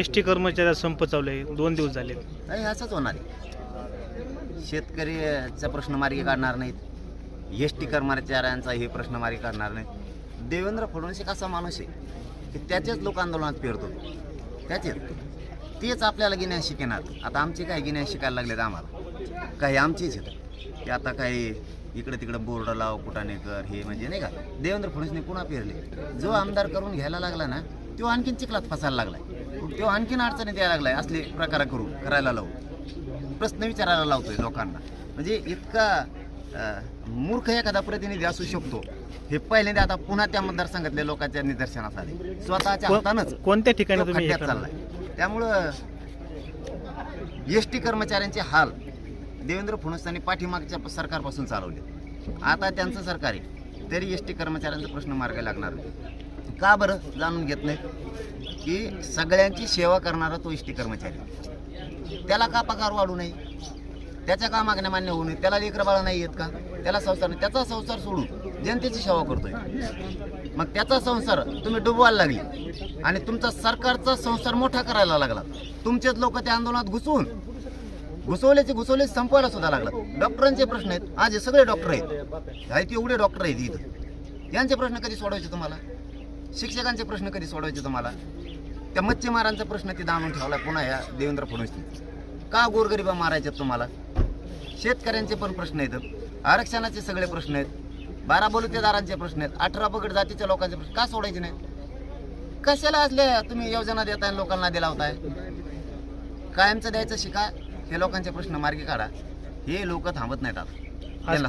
S T कर्मचाऱ्या संप चालू आहे दोन दिवस झाले. नाही असंच होणार आहे. शेतकरीचा प्रश्न मार्गी काढणार नाहीत. एस टी कर्मचाऱ्यांचा हे प्रश्न मार्गी काढणार नाहीत. देवेंद्र फडणवीस एक असा माणूस आहे की त्याचेच लोक आंदोलनात पेरतो. त्याचेच तेच आपल्याला गिन्या शिकणार आता आमचे काही गिन्या शिकायला लागलेत आम्हाला. काही आमचेच आहेत. ते आता काही इकडे तिकडे बोर्ड लाव कुठाने कर हे म्हणजे नाही का? देवेंद्र फडणवीसने पुन्हा पेरले. जो आमदार करून घ्यायला लागला ना तो आणखीन चिखलात फसायला लागलाय. तो आणखीन अडचणीत यायला लागलाय असले प्रकार करू करायला लावू. प्रश्न विचारायला लावतोय लोकांना. म्हणजे इतका मूर्ख एखादा प्रतिनिधी असू शकतो. हे पहिल्यांदा आता पुन्हा त्या मतदारसंघातल्या लोकांच्या निदर्शनास आले. स्वतःच्या हातानंच कोणत्या ठिकाणी? चाललाय. त्यामुळं एस टी कर्मचाऱ्यांचे हाल देवेंद्र फडणवीसांनी पाठीमागच्या सरकारपासून चालवले. आता त्यांचं सरकार आहे. तरी एस टी कर्मचाऱ्यांचा प्रश्न मार्ग लागणार. का बरं? जाणून घेत नाही. की सगळ्यांची सेवा करणारा तो एस टी कर्मचारी. त्याला का पगार वाढू नये? त्याच्या का मागण्या मान्य होऊ नये त्याला लेकरं बाळा नाही येत का? त्याला संसार नाही. त्याचा संसार सोडून जनतेची सेवा करतोय. मग त्याचा संसार तुम्ही डुबवायला लागले आणि तुमचा सरकारचा संसार मोठा करायला लागला. तुमचेच लोक त्या आंदोलनात घुसवून घुसवल्याचे घुसवले संपवायला सुद्धा लागला डॉक्टरांचे प्रश्न आहेत. आज हे सगळे डॉक्टर आहेत. आहेत एवढे डॉक्टर आहेत इथं. यांचे प्रश्न कधी सोडवायचे तुम्हाला? शिक्षकांचे प्रश्न कधी सोडवायचे तुम्हाला? त्या मच्छीमारांचा प्रश्न तिथं आणून ठेवला पुन्हा या देवेंद्र फडणवीस का गोरगरिबा मारायचे तुम्हाला? शेतकऱ्यांचे पण प्रश्न आहेत. आरक्षणाचे सगळे प्रश्न आहेत. बारा बलुतेदारांचे प्रश्न आहेत. अठरा पगड जातीच्या लोकांचे प्रश्न का सोडायचे नाही कशाला असले तुम्ही योजना देताय लोकांना लोकांना होताय कायमचं द्यायचं शिका हे लोकांचे प्रश्न मार्गी काढा. हे लोक थांबत नाहीत आता. त्यांना